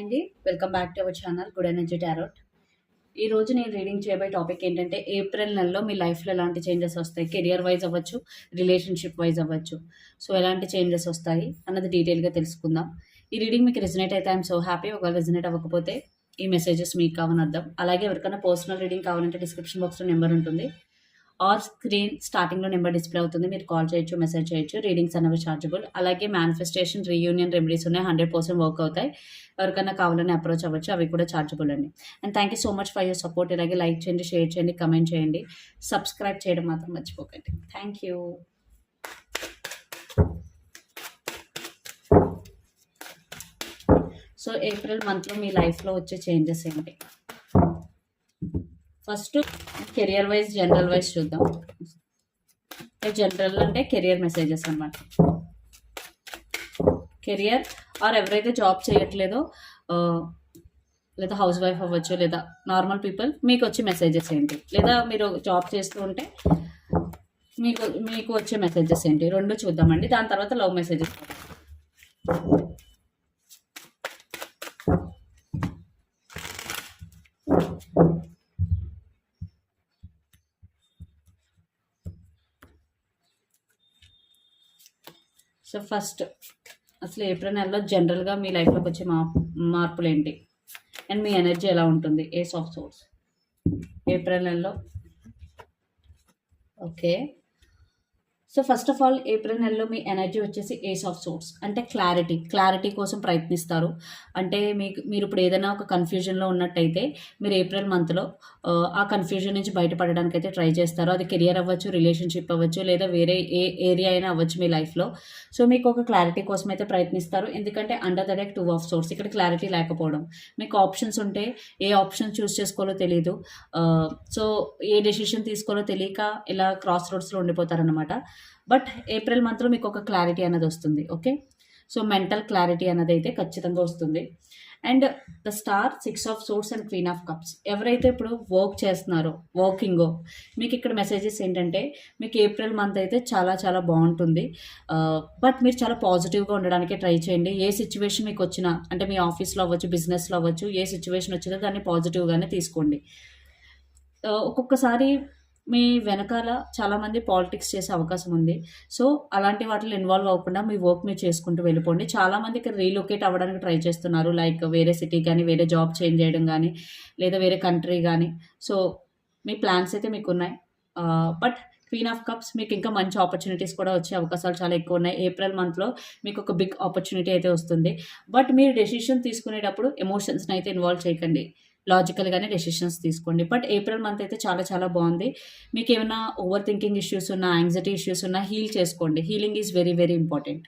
అండి. Welcome back to our channel good energy tarot ఈ రోజు నేను రీడింగ్ చేయబోయే టాపిక్ ఏంటంటే ఏప్రిల్ నెలలో మీ లైఫ్లో ఎలాంటి చేంజెస్ వస్తాయి? కెరియర్ వైజ్ అవ్వచ్చు రిలేషన్షిప్ వైజ్ అవ్వచ్చు. సో ఎలాంటి చేంజెస్ వస్తాయి అన్నది డీటెయిల్గా తెలుసుకుందాం. ఈ రీడింగ్ మీకు రిజనేట్ అయితే ఐఎమ్ సో హ్యాపీ ఒకవేళ రిజనేట్ అవ్వకపోతే ఈ మెసేజెస్ మీకు కావని అర్థం. అలాగే ఎవరికైనా పర్సనల్ రీడింగ్ కావాలంటే డిస్క్రిప్షన్ బాక్స్లో నెంబర్ ఉంటుంది. ఆర్ స్క్రీన్ స్టార్టింగ్లో నెంబర్ డిస్ప్లే అవుతుంది. మీరు కాల్ చేయొచ్చు మెసేజ్ చేయొచ్చు. రీడింగ్స్ అనేవి చార్జబుల్ అలాగే మేనిఫెస్టేషన్ రీయూనియన్ రెమెడీస్ ఉన్నాయి. హండ్రెడ్ పర్సెంట్ వర్క్ అవుతాయి. ఎవరికైనా కావాలని అప్రోచ్ అవ్వచ్చు. అవి కూడా చార్జబుల్ అండి. And thank you so much for your support ఇలాగే లైక్ చేయండి షేర్ చేయండి కమెంట్ చేయండి. సబ్స్క్రైబ్ చేయడం మాత్రం మర్చిపోకండి. థ్యాంక్ యూ సో ఏప్రిల్ మంత్లో మీ లైఫ్లో వచ్చే చేంజెస్ ఏంటి? First career wise general wise చూద్దాం. జనరల్ అంటే కెరియర్ మెసేజెస్ అనమాట కెరియర్ ఆర్ ఎవరైతే జాబ్ చేయట్లేదో లేదా హౌస్ వైఫ్ అవ్వచ్చు లేదా నార్మల్ పీపుల్ మీకు వచ్చే మెసేజెస్ ఏంటి? లేదా మీరు జాబ్ చేస్తూ ఉంటే మీకు మీకు వచ్చే మెసేజెస్ ఏంటి? రెండు చూద్దామండి. దాని తర్వాత లవ్ మెసేజెస్. సో ఫస్ట్ అసలు ఏప్రిల్ నెలలో జనరల్గా మీ లైఫ్లోకి వచ్చే మా మార్పులు ఏంటి అండ్ మీ ఎనర్జీ ఎలా ఉంటుంది? ఏ సాఫ్ట్ సోర్స్. ఏప్రిల్ నెలలో. Okay. So first of all April నెలలో మీ ఎనర్జీ వచ్చేసి ఏస్ ఆఫ్ సోర్స్ అంటే క్లారిటీ క్లారిటీ కోసం ప్రయత్నిస్తారు. అంటే మీకు మీరు ఇప్పుడు ఏదైనా ఒక కన్ఫ్యూజన్లో ఉన్నట్టయితే మీరు ఏప్రిల్ మంత్లో ఆ కన్ఫ్యూజన్ నుంచి బయటపడడానికి అయితే ట్రై చేస్తారు. అది కెరియర్ అవ్వచ్చు రిలేషన్షిప్ అవ్వచ్చు లేదా వేరే ఏ ఏరియా అయినా అవ్వచ్చు మీ లైఫ్లో సో మీకు ఒక క్లారిటీ కోసం అయితే ప్రయత్నిస్తారు. ఎందుకంటే under the deck two of swords ఇక్కడ క్లారిటీ లేకపోవడం. మీకు ఆప్షన్స్ ఉంటే ఏ ఆప్షన్ చూస్ చేసుకోవాలో తెలియదు సో ఏ డెసిషన్ తీసుకోవాలో తెలియక ఇలా క్రాస్ రోడ్స్లో ఉండిపోతారనమాట బట్ ఏప్రిల్ మంత్లో మీకు ఒక క్లారిటీ అనేది వస్తుంది ఓకే? సో మెంటల్ క్లారిటీ అనేది అయితే ఖచ్చితంగా వస్తుంది. And the star six of swords and queen of cups. ఎవరైతే ఇప్పుడు వర్క్ చేస్తున్నారో వర్కింగో మీకు ఇక్కడ మెసేజెస్ ఏంటంటే మీకు ఏప్రిల్ మంత్ అయితే చాలా చాలా బాగుంటుంది. బట్ మీరు చాలా పాజిటివ్గా ఉండడానికి ట్రై చేయండి. ఏ సిచ్యువేషన్ మీకు వచ్చినా అంటే మీ ఆఫీస్లో అవ్వచ్చు బిజినెస్లో అవ్వచ్చు ఏ సిచ్యువేషన్ వచ్చినా దాన్ని పాజిటివ్గానే తీసుకోండి. ఒక్కొక్కసారి మీ వెనకాల చాలామంది పాలిటిక్స్ చేసే అవకాశం ఉంది. సో అలాంటి వాటిలో ఇన్వాల్వ్ అవ్వకుండా మీ వర్క్ మీరు చేసుకుంటూ వెళ్ళిపోండి. చాలామంది ఇక్కడ రీలొకేట్ అవ్వడానికి ట్రై చేస్తున్నారు. లైక్ వేరే సిటీ కానీ వేరే జాబ్ చేంజ్ చేయడం కానీ లేదా వేరే కంట్రీ కానీ. సో మీ ప్లాన్స్ అయితే మీకు ఉన్నాయి. బట్ క్వీన్ ఆఫ్ కప్స్ మీకు ఇంకా మంచి ఆపర్చునిటీస్ కూడా వచ్చే అవకాశాలు చాలా ఎక్కువ ఉన్నాయి. ఏప్రిల్ మంత్లో మీకు ఒక బిగ్ ఆపర్చునిటీ అయితే వస్తుంది. బట్ మీరు డెసిషన్ తీసుకునేటప్పుడు ఎమోషన్స్ని అయితే ఇన్వాల్వ్ చేయకండి. లాజికల్గానే డెసిషన్స్ తీసుకోండి. బట్ ఏప్రిల్ మంత్ అయితే చాలా చాలా బాగుంది. మీకు ఏమైనా ఓవర్ థింకింగ్ ఇష్యూస్ ఉన్నా యాంగ్జైటీ ఇష్యూస్ ఉన్నా హీల్ చేసుకోండి. Healing is very very important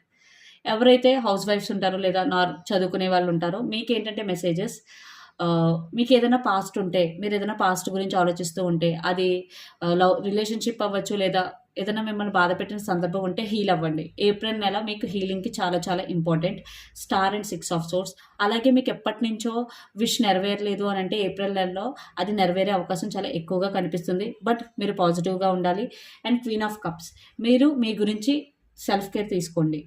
ఎవరైతే హౌస్ వైఫ్స్ ఉంటారో లేదా నార్ చదువుకునే వాళ్ళు ఉంటారో మీకు ఏంటంటే మెసేజెస్ మీకు ఏదైనా పాస్ట్ ఉంటే మీరు ఏదైనా పాస్ట్ గురించి ఆలోచిస్తూ ఉంటే అది లవ్ రిలేషన్షిప్ అవ్వచ్చు లేదా ఏదైనా మిమ్మల్ని బాధ పెట్టిన సందర్భం ఉంటే హీల్ అవ్వండి. ఏప్రిల్ నెల మీకు హీలింగ్కి చాలా చాలా important. Star and six of swords. అలాగే మీకు ఎప్పటి నుంచో విష్ నెరవేరలేదు అని అంటే ఏప్రిల్ నెలలో అది నెరవేరే అవకాశం చాలా ఎక్కువగా కనిపిస్తుంది. బట్ మీరు పాజిటివ్గా ఉండాలి. And queen of cups. మీరు మీ గురించి సెల్ఫ్ కేర్ తీసుకోండి.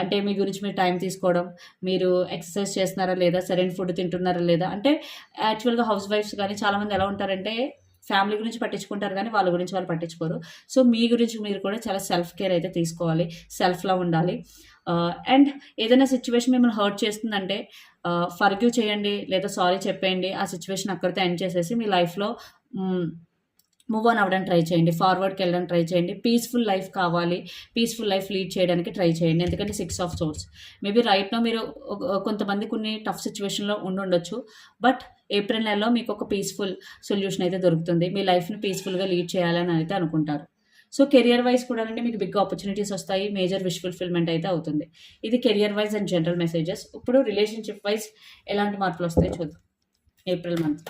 అంటే మీ గురించి మీరు టైం తీసుకోవడం మీరు ఎక్సర్సైజ్ చేస్తున్నారా లేదా సరైన ఫుడ్ తింటున్నారా లేదా? అంటే యాక్చువల్గా హౌస్ వైఫ్స్ కానీ చాలామంది ఎలా ఉంటారంటే ఫ్యామిలీ గురించి పట్టించుకుంటారు కానీ వాళ్ళ గురించి వాళ్ళు పట్టించుకోరు. సో మీ గురించి మీరు కూడా చాలా సెల్ఫ్ కేర్ అయితే తీసుకోవాలి. సెల్ఫ్లో ఉండాలి. Uh, అండ్ ఏదైనా సిచ్యువేషన్ మిమ్మల్ని హర్ట్ చేస్తుందంటే uh, ఫర్గ్యూ చేయండి లేదా సారీ చెప్పేయండి. ఆ సిచ్యువేషన్ అక్కడితో ఎండ్ చేసేసి మీ లైఫ్లో మూవ్ ఆన్ అవ్వడానికి ట్రై చేయండి. ఫార్వర్డ్కి వెళ్ళడానికి ట్రై చేయండి. పీస్ఫుల్ లైఫ్ కావాలి. పీస్ఫుల్ లైఫ్ లీడ్ చేయడానికి ట్రై చేయండి. ఎందుకంటే six of swords maybe right now మీరు uh, కొంతమంది కొన్ని టఫ్ సిచ్యువేషన్లో ఉండుండొచ్చు. బట్ ఏప్రిల్ నెలలో మీకు ఒక పీస్ఫుల్ సొల్యూషన్ అయితే దొరుకుతుంది. మీ లైఫ్ని పీస్ఫుల్గా లీడ్ చేయాలని అయితే అనుకుంటారు. సో కెరియర్ వైజ్ కూడా అంటే మీకు బిగ్ ఆపర్చునిటీస్ వస్తాయి. మేజర్ విష్ ఫుల్ఫిల్మెంట్ అయితే అవుతుంది. ఇది career wise and general messages ఇప్పుడు రిలేషన్షిప్ వైజ్ ఎలాంటి మార్పులు వస్తాయి చూద్దాం. ఏప్రిల్ మంత్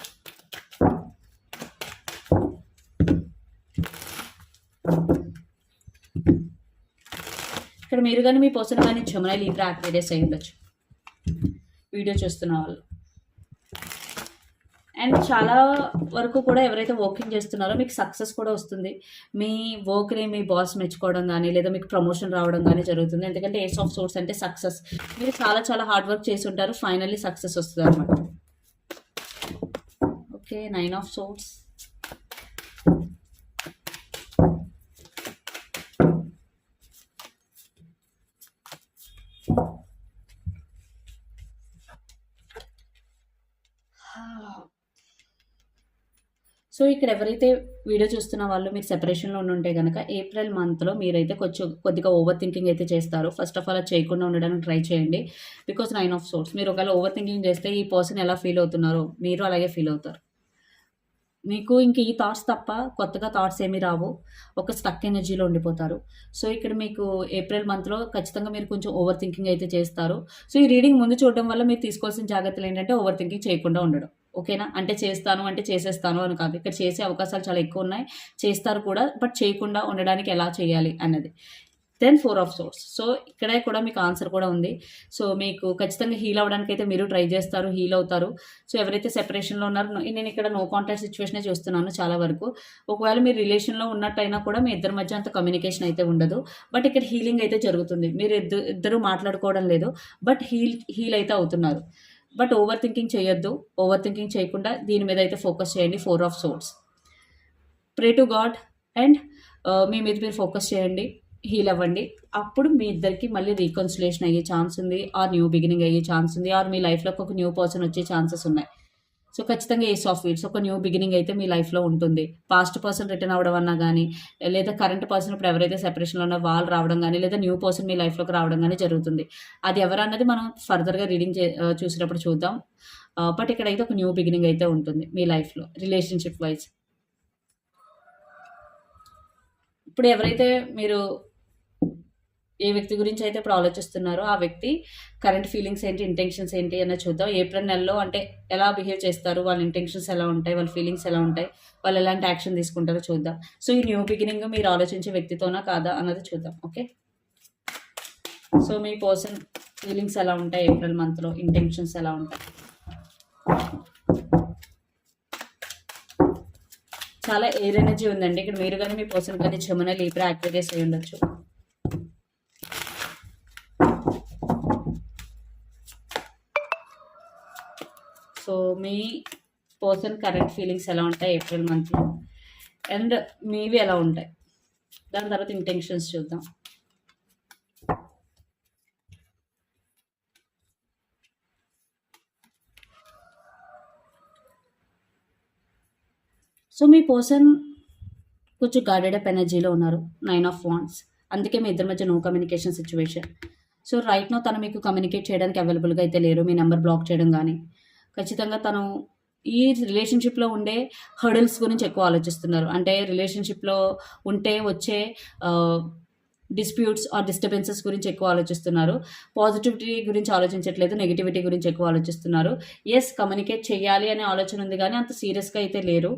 ఇక్కడ మీరు కానీ మీ పర్సన్ కానీ జమున లీబ్రా యాక్టివేటెస్ అయి ఉండొచ్చు. వీడియో చూస్తున్న వాళ్ళు. అండ్ చాలా వరకు కూడా ఎవరైతే వర్కింగ్ చేస్తున్నారో మీకు సక్సెస్ కూడా వస్తుంది. మీ వర్క్ని మీ బాస్ మెచ్చుకోవడం కానీ లేదా మీకు ప్రమోషన్ రావడం కానీ జరుగుతుంది. ఎందుకంటే ఏస్ ఆఫ్ సోర్స్ అంటే సక్సెస్ మీరు చాలా చాలా హార్డ్ వర్క్ చేసి ఉంటారు ఫైనల్లీ సక్సెస్ వస్తుంది అనమాట okay nine of swords so ఇక్కడ ఎవరైతే వీడియో చూస్తున్న వాళ్ళు మీరు సెపరేషన్లో ఉంటే కనుక ఏప్రిల్ మంత్లో మీరైతే కొంచెం కొద్దిగా ఓవర్ థింకింగ్ అయితే చేస్తారు. ఫస్ట్ ఆఫ్ ఆల్ చేయకుండా ఉండడానికి ట్రై చేయండి. బికాస్ నైన్ ఆఫ్ సోర్స్ మీరు ఒకవేళ ఓవర్ థింకింగ్ చేస్తే ఈ పర్సన్ ఎలా ఫీల్ అవుతున్నారో మీరు అలాగే ఫీల్ అవుతారు. మీకు ఇంక ఈ థాట్స్ తప్ప కొత్తగా థాట్స్ ఏమీ రావు. ఒక స్టక్ ఎనర్జీలో ఉండిపోతారు. సో ఇక్కడ మీకు ఏప్రిల్ మంత్లో ఖచ్చితంగా మీరు కొంచెం ఓవర్ థింకింగ్ అయితే చేస్తారు. సో ఈ రీడింగ్ ముందు చూడడం వల్ల మీరు తీసుకోవాల్సిన జాగ్రత్తలు ఏంటంటే ఓవర్ థింకింగ్ చేయకుండా ఉండడం. ఓకేనా? అంటే చేస్తాను అంటే చేసేస్తాను అని కాదు. ఇక్కడ చేసే అవకాశాలు చాలా ఎక్కువ ఉన్నాయి. చేస్తారు కూడా బట్ చేయకుండా ఉండడానికి ఎలా చేయాలి అన్నది. Then four of swords so ఇక్కడే కూడా మీకు ఆన్సర్ కూడా ఉంది. సో మీకు ఖచ్చితంగా హీల్ అవ్వడానికి అయితే మీరు ట్రై చేస్తారు హీల్ అవుతారు. సో ఎవరైతే సెపరేషన్లో ఉన్నారో నేను ఇక్కడ నో కాంటాక్ట్ సిచ్యువేషనే చూస్తున్నాను చాలా వరకు. ఒకవేళ మీరు రిలేషన్లో ఉన్నట్టయినా కూడా మీ ఇద్దరి మధ్య అంత కమ్యూనికేషన్ అయితే ఉండదు. బట్ ఇక్కడ హీలింగ్ అయితే జరుగుతుంది. మీరు ఇద్దరు ఇద్దరు మాట్లాడుకోవడం లేదు. బట్ హీల్ హీల్ అయితే అవుతున్నారు. బట్ ఓవర్ థింకింగ్ చేయొద్దు. ఓవర్ థింకింగ్ చేయకుండా దీని మీద అయితే ఫోకస్ చేయండి. Four of swords pray to God and మీ మీద మీరు ఫోకస్ చేయండి. హీల్ అవ్వండి. అప్పుడు మీ ఇద్దరికి మళ్ళీ రీకన్సిలేషన్ అయ్యే ఛాన్స్ ఉంది. ఆర్ న్యూ బిగినింగ్ అయ్యే ఛాన్స్ ఉంది. ఆర్ మీ లైఫ్లోకి ఒక న్యూ పర్సన్ వచ్చే ఛాన్సెస్ ఉన్నాయి. సో ఖచ్చితంగా ఏ సాఫ్ట్ వీడ్స్ ఒక న్యూ బిగినింగ్ అయితే మీ లైఫ్లో ఉంటుంది. పాస్ట్ పర్సన్ రిటర్న్ అవ్వడం అన్నా కానీ లేదా కరెంట్ పర్సన్ ఇప్పుడు ఎవరైతే సెపరేషన్లో ఉన్న వాళ్ళు రావడం కానీ లేదా న్యూ పర్సన్ మీ లైఫ్లోకి రావడం కానీ జరుగుతుంది. అది ఎవరన్నది మనం ఫర్దర్గా రీడింగ్ చే చూసినప్పుడు చూద్దాం. బట్ ఇక్కడైతే ఒక న్యూ బిగినింగ్ అయితే ఉంటుంది మీ లైఫ్లో రిలేషన్షిప్ వైజ్ ఇప్పుడు ఎవరైతే మీరు ఏ వ్యక్తి గురించి అయితే ఇప్పుడు ఆలోచిస్తున్నారో ఆ వ్యక్తి కరెంట్ ఫీలింగ్స్ ఏంటి ఇంటెన్షన్స్ ఏంటి అన్న చూద్దాం. ఏప్రిల్ నెలలో అంటే ఎలా బిహేవ్ చేస్తారు? వాళ్ళ ఇంటెన్షన్స్ ఎలా ఉంటాయి? వాళ్ళ ఫీలింగ్స్ ఎలా ఉంటాయి? వాళ్ళు ఎలాంటి యాక్షన్ తీసుకుంటారో చూద్దాం. సో ఈ న్యూ బిగినింగ్ మీరు ఆలోచించే వ్యక్తితోనా కాదా అన్నది చూద్దాం. ఓకే సో మీ పర్సన్ ఫీలింగ్స్ ఎలా ఉంటాయి ఏప్రిల్ మంత్లో ఇంటెన్షన్స్ ఎలా ఉంటాయి? చాలా ఎయిర్ ఎనర్జీ ఉందండి. ఇక్కడ మీరు కానీ మీ పర్సన్ కానీ చెమన లీబ్రా యాక్టివేట్ అయి ఉండొచ్చు సో మీ పర్సన్ కరెంట్ ఫీలింగ్స్ ఎలా ఉంటాయి ఏప్రిల్ మంత్లో అండ్ మీవి ఎలా ఉంటాయి? దాని తర్వాత ఇంటెన్షన్స్ చూద్దాం. సో మీ పర్సన్ కొంచెం గార్డెడ్ అప్ ఎనర్జీలో ఉన్నారు నైన్ ఆఫ్ వాన్స్ అందుకే మీ ఇద్దరి మధ్య no communication situation so right now తను మీకు కమ్యూనికేట్ చేయడానికి అవైలబుల్గా అయితే లేరు మీ నెంబర్ బ్లాక్ చేయడం కానీ. ఖచ్చితంగా తను ఈ రిలేషన్షిప్లో ఉండే హర్డల్స్ గురించి ఎక్కువ ఆలోచిస్తున్నారు. అంటే రిలేషన్షిప్లో ఉంటే వచ్చే డిస్ప్యూట్స్ ఆర్ డిస్టర్బెన్సెస్ గురించి ఎక్కువ ఆలోచిస్తున్నారు. పాజిటివిటీ గురించి ఆలోచించట్లేదు నెగిటివిటీ గురించి ఎక్కువ ఆలోచిస్తున్నారు. ఎస్ కమ్యూనికేట్ చేయాలి అనే ఆలోచన ఉంది కానీ అంత సీరియస్గా అయితే లేరు.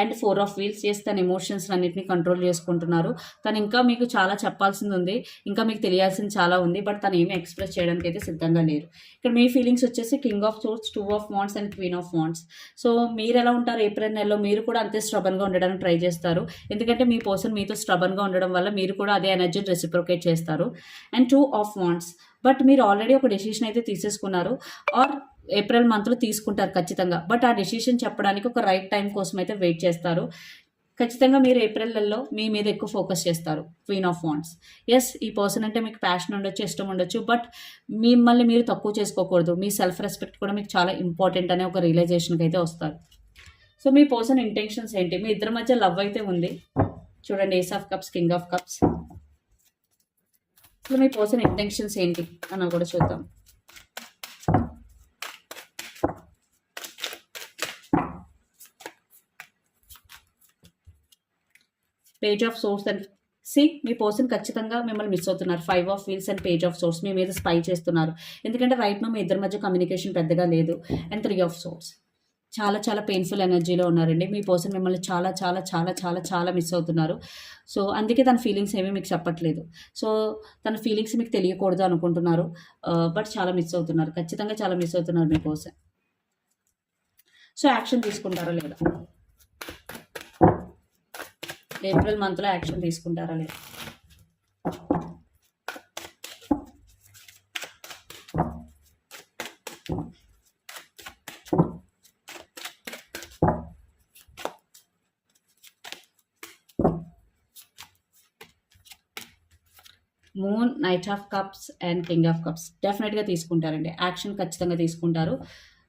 And four of wheels is తన ఎమోషన్స్ అన్నింటినీ కంట్రోల్ చేసుకుంటున్నారు. తను ఇంకా మీకు చాలా చెప్పాల్సింది ఉంది ఇంకా మీకు తెలియాల్సింది చాలా ఉంది బట్ తను ఏమీ ఎక్స్ప్రెస్ చేయడానికి అయితే సిద్ధంగా లేరు. ఇక్కడ మీ ఫీలింగ్స్ వచ్చేసి king of swords two of wants and queen of wants so మీరు ఎలా ఉంటారు? ఏప్రిల్ నెలలో మీరు కూడా అంతే స్ట్రబన్గా ఉండడానికి ట్రై చేస్తారు. ఎందుకంటే మీ పర్సన్ మీతో స్ట్రబన్గా ఉండడం వల్ల మీరు కూడా అదే ఎనర్జీని రెసిప్రోకేట్ చేస్తారు. And two of wants but మీరు ఆల్రెడీ ఒక డెసిషన్ అయితే తీసేసుకున్నారు. ఆర్ ఏప్రిల్ మంత్లో తీసుకుంటారు ఖచ్చితంగా. బట్ ఆ డెసిషన్ చెప్పడానికి ఒక రైట్ టైం కోసం అయితే వెయిట్ చేస్తారు. ఖచ్చితంగా మీరు ఏప్రిల్లో మీ మీద ఎక్కువ ఫోకస్ చేస్తారు. క్వీన్ ఆఫ్ వాంట్స్ ఎస్ ఈ పర్సన్ అంటే మీకు ప్యాషన్ ఉండొచ్చు ఇష్టం ఉండొచ్చు. బట్ మిమ్మల్ని మీరు తక్కువ చేసుకోకూడదు. మీ సెల్ఫ్ రెస్పెక్ట్ కూడా మీకు చాలా ఇంపార్టెంట్ అనే ఒక రియలైజేషన్కి అయితే వస్తారు. సో మీ పర్సన్ ఇంటెన్షన్స్ ఏంటి? మీ ఇద్దరి మధ్య లవ్ అయితే ఉంది. చూడండి ace of cups king of cups so me person intentions ఏంటి అని కూడా చూద్దాం. Page of swords and see me person ఖచ్చితంగా మిమ్మల్ని మిస్ అవుతున్నారు. Five of wheels and page of swords మీ మీద స్పై చేస్తున్నారు. ఎందుకంటే రైట్ నో మీ ఇద్దరి మధ్య కమ్యూనికేషన్ పెద్దగా లేదు. అండ్ త్రీ ఆఫ్ సోర్స్ చాలా చాలా పెయిన్ఫుల్ ఎనర్జీలో ఉన్నారండి. మీ పర్సన్ మిమ్మల్ని చాలా చాలా చాలా చాలా చాలా మిస్ అవుతున్నారు. సో అందుకే తన ఫీలింగ్స్ ఏమీ మీకు చెప్పట్లేదు. సో తన ఫీలింగ్స్ మీకు తెలియకూడదు అనుకుంటున్నారు. బట్ చాలా మిస్ అవుతున్నారు. ఖచ్చితంగా చాలా మిస్ అవుతున్నారు మీ కోసం సో యాక్షన్ తీసుకుంటారా లేదా? ఏప్రిల్ మంత్లో యాక్షన్ తీసుకుంటారా లేదా moon knight of cups and king of cups డెఫినెట్గా తీసుకుంటారండి. యాక్షన్ ఖచ్చితంగా తీసుకుంటారు.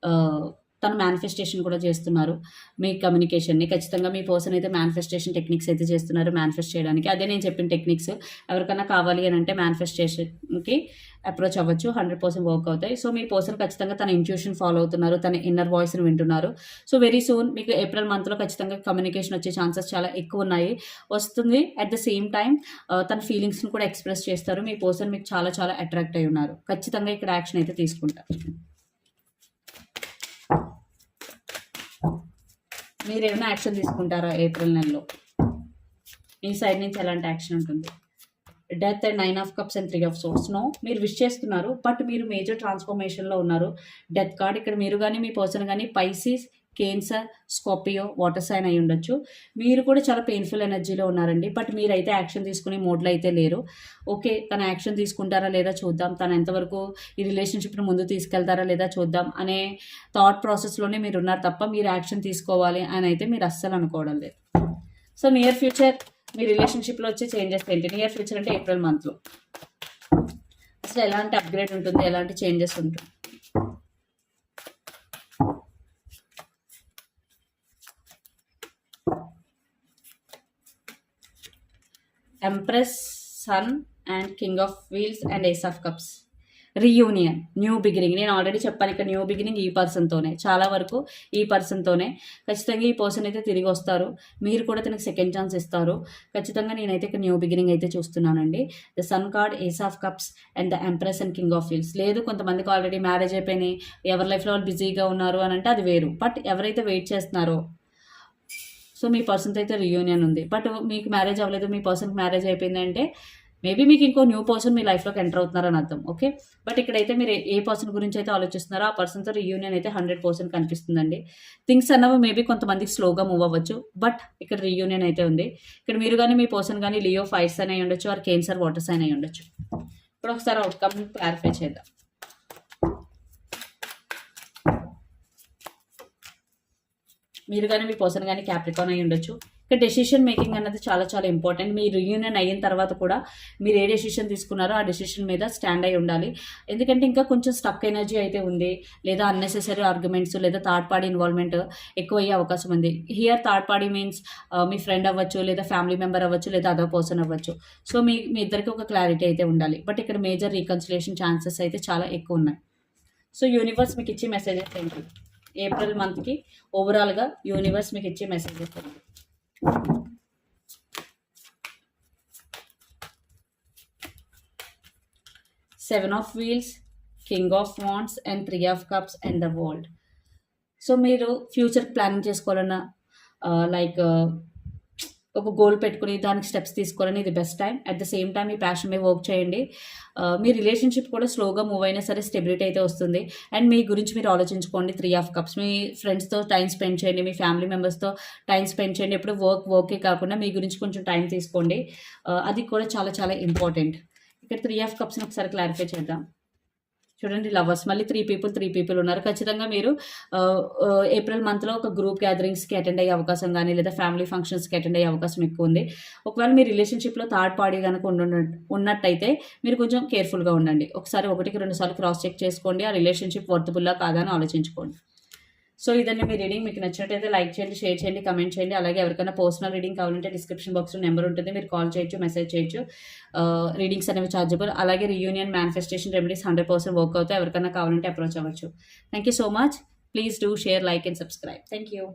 Uh, తను మేనిఫెస్టేషన్ కూడా చేస్తున్నారు. మీ కమ్యూనికేషన్ని ఖచ్చితంగా మీ పర్సన్ అయితే మేనిఫెస్టేషన్ టెక్నిక్స్ అయితే చేస్తున్నారు మేనిఫెస్ట్ చేయడానికి. అదే నేను చెప్పిన టెక్నిక్స్ ఎవరికైనా కావాలి అని అంటే మేనిఫెస్టేషన్కి అప్రోచ్ అవ్వచ్చు. హండ్రెడ్ పర్సెంట్ వర్క్ అవుతాయి. సో మీ పర్సన్ ఖచ్చితంగా తన ఇంట్యూషన్ ఫాలో అవుతున్నారు. తన ఇన్నర్ వాయిస్ని వింటున్నారు. సో వెరీ సూన్ మీకు ఏప్రిల్ మంత్లో ఖచ్చితంగా కమ్యూనికేషన్ వచ్చే ఛాన్సెస్ చాలా ఎక్కువ ఉన్నాయి. వస్తుంది. అట్ ద సేమ్ టైం తన ఫీలింగ్స్ని కూడా ఎక్స్ప్రెస్ చేస్తారు. మీ పర్సన్ మీకు చాలా చాలా అట్రాక్ట్ అయి ఉన్నారు. ఖచ్చితంగా ఇక్కడ యాక్షన్ అయితే తీసుకుంటారు. మీరు ఏమైనా యాక్షన్ తీసుకుంటారా ఏప్రిల్ నెలలో? మీ సైడ్ నుంచి ఎలాంటి యాక్షన్ ఉంటుంది? Death and nine of cups and three of swords. No మీరు విష్ చేస్తున్నారు బట్ మీరు మేజర్ ట్రాన్స్ఫర్మేషన్లో ఉన్నారు. డెత్ కార్డ్ ఇక్కడ మీరు కానీ మీ పర్సన్ కానీ Pisces Cancer Scorpio water sign అయి ఉండొచ్చు. మీరు కూడా చాలా పెయిన్ఫుల్ ఎనర్జీలో ఉన్నారండి. బట్ మీరైతే యాక్షన్ తీసుకునే మోడ్లో అయితే లేరు. ఓకే తన యాక్షన్ తీసుకుంటారా లేదా చూద్దాం. తను ఎంతవరకు ఈ రిలేషన్షిప్ని ముందు తీసుకెళ్తారా లేదా చూద్దాం అనే థాట్ ప్రాసెస్లోనే మీరు ఉన్నారు తప్ప మీరు యాక్షన్ తీసుకోవాలి అని అయితే మీరు అస్సలు అనుకోవడం లేదు. సో నియర్ ఫ్యూచర్ మీ రిలేషన్షిప్లో వచ్చే చేంజెస్ ఏంటి? నియర్ ఫ్యూచర్ అంటే ఏప్రిల్ మంత్లో అసలు ఎలాంటి అప్గ్రేడ్ ఉంటుంది? ఎలాంటి చేంజెస్ ఉంటుంది? Empress sun and king of wheels and ace of cups reunion new beginning నేను ఆల్రెడీ చెప్పాను ఇక్కడ న్యూ బిగినింగ్ ఈ పర్సన్తోనే చాలా వరకు ఈ పర్సన్తోనే ఖచ్చితంగా ఈ పర్సన్ అయితే తిరిగి వస్తారు. మీరు కూడా తనకి సెకండ్ ఛాన్స్ ఇస్తారు. ఖచ్చితంగా నేనైతే ఇక్కడ న్యూ బిగినింగ్ అయితే చూస్తున్నానండి. The sun card ace of cups and the empress and king of feels లేదు కొంతమందికి ఆల్రెడీ మ్యారేజ్ అయిపోయినాయి. ఎవరి లైఫ్లో వాళ్ళు బిజీగా ఉన్నారు అని అంటే అది వేరు. బట్ ఎవరైతే వెయిట్ చేస్తున్నారో సో మీ పర్సన్తో అయితే రియూనియన్ ఉంది. బట్ మీకు మ్యారేజ్ అవ్వలేదు మీ పర్సన్కి మ్యారేజ్ అయిపోయిందంటే మేబీ మీకు ఇంకో న్యూ పర్సన్ మీ లైఫ్లోకి ఎంటర్ అవుతున్నారని అర్థం ఓకే బట్ ఇక్కడైతే మీరు ఏ- పర్సన్ గురించి అయితే ఆలోచిస్తున్నారో ఆ పర్సన్తో రియూనియన్ అయితే హండ్రెడ్ పర్సెంట్ కనిపిస్తుందండి. థింగ్స్ అన్నవి మేబీ కొంతమందికి స్లోగా మూవ్ అవ్వచ్చు బట్ ఇక్కడ రియూనియన్ అయితే ఉంది. ఇక్కడ మీరు కానీ మీ పర్సన్ కానీ లియో ఫైర్స్ అని అయి ఉండొచ్చు ఆర్ కేన్సర్ వాటర్స్ అని అయి ఉండొచ్చు ఇప్పుడు ఒకసారి అవుట్కమ్ క్లారిఫై చేద్దాం. మీరు కానీ మీ పర్సన్ కానీ క్యాప్రికాన్ అయి ఉండొచ్చు. ఇక్కడ డెసిషన్ మేకింగ్ అన్నది చాలా చాలా ఇంపార్టెంట్ మీ రియూనియన్ అయిన తర్వాత కూడా మీరు ఏ డెసిషన్ తీసుకున్నారో ఆ డెసిషన్ మీద స్టాండ్ అయి ఉండాలి. ఎందుకంటే ఇంకా కొంచెం స్టక్ ఎనర్జీ అయితే ఉంది. లేదా అన్నెసెసరీ ఆర్గ్యుమెంట్స్ లేదా థర్డ్ పార్టీ ఇన్వాల్వ్మెంట్ ఎక్కువ అయ్యే అవకాశం ఉంది. హియర్ థర్డ్ పార్టీ మీన్స్ మీ ఫ్రెండ్ అవ్వచ్చు లేదా ఫ్యామిలీ మెంబర్ అవ్వచ్చు లేదా అదర్ పర్సన్ అవ్వచ్చు. సో మీ మీ ఇద్దరికి ఒక క్లారిటీ అయితే ఉండాలి. బట్ ఇక్కడ మేజర్ రీకన్సిలేషన్ ఛాన్సెస్ అయితే చాలా ఎక్కువ ఉన్నాయి. సో యూనివర్స్ మీకు ఇచ్చే మెసేజెస్ ఏంటి? ఏప్రిల్ మంత్కి ఓవరాల్గా యూనివర్స్ మీకు ఇచ్చే మెసేజ్ అవుతుంది seven of wheels king of wands and three of cups and the world so మీరు ఫ్యూచర్ ప్లానింగ్ చేసుకోవాలన్నా లైక్ ఒక గోల్ పెట్టుకుని దానికి స్టెప్స్ తీసుకోవాలని ఇది best time at the same time me passion మీద వర్క్ చేయండి. మీ రిలేషన్షిప్ కూడా స్లోగా మూవ్ అయినా సరే స్టెబిలిటీ అయితే వస్తుంది. అండ్ మీ గురించి మీరు ఆలోచించుకోండి. త్రీ ఆఫ్ కప్స్ మీ ఫ్రెండ్స్తో టైం స్పెండ్ చేయండి. మీ ఫ్యామిలీ మెంబర్స్తో టైం స్పెండ్ చేయండి. ఎప్పుడు వర్క్ వర్కే కాకుండా మీ గురించి కొంచెం టైం తీసుకోండి. Uh, అది కూడా చాలా చాలా ఇంపార్టెంట్ ఇక్కడ త్రీ ఆఫ్ కప్స్ని ఒకసారి క్లారిఫై చేద్దాం. చూడండి లవర్స్ మళ్ళీ త్రీ పీపుల్ త్రీ పీపుల్ ఉన్నారు. ఖచ్చితంగా మీరు ఏప్రిల్ మంత్లో ఒక గ్రూప్ గ్యాదరింగ్స్కి అటెండ్ అయ్యే అవకాశం కానీ లేదా ఫ్యామిలీ ఫంక్షన్స్కి అటెండ్ అయ్యే అవకాశం ఎక్కువ ఉంది. ఒకవేళ మీ రిలేషన్షిప్లో థర్డ్ పార్టీ కనుక ఉన్నట్టయితే మీరు కొంచెం కేర్ఫుల్గా ఉండండి. ఒకసారి ఒకటికి రెండు సార్లు క్రాస్ చెక్ చేసుకోండి. ఆ రిలేషన్షిప్ వర్తబుల్లా కాదని ఆలోచించుకోండి. సో ఇదండి మీ రీడింగ్. మీకు నచ్చినట్టయితే లైక్ చేయండి షేర్ చేయండి కమెంట్ చేయండి. అలాగే ఎవరికైనా పర్సనల్ రీడింగ్ కావాలంటే డిస్క్రిప్షన్ బాక్స్లో నెంబర్ ఉంటుంది. మీరు కాల్ చేయొచ్చు మెసేజ్ చేయొచ్చు. రీడింగ్స్ అనేవి చార్జబుల్. అలాగే reunion manifestation remedies hundred percent work అవుతాయి. ఎవరికైనా కావాలంటే అప్రోచ్ అవ్వచ్చు. Thank you so much please do share like and subscribe thank you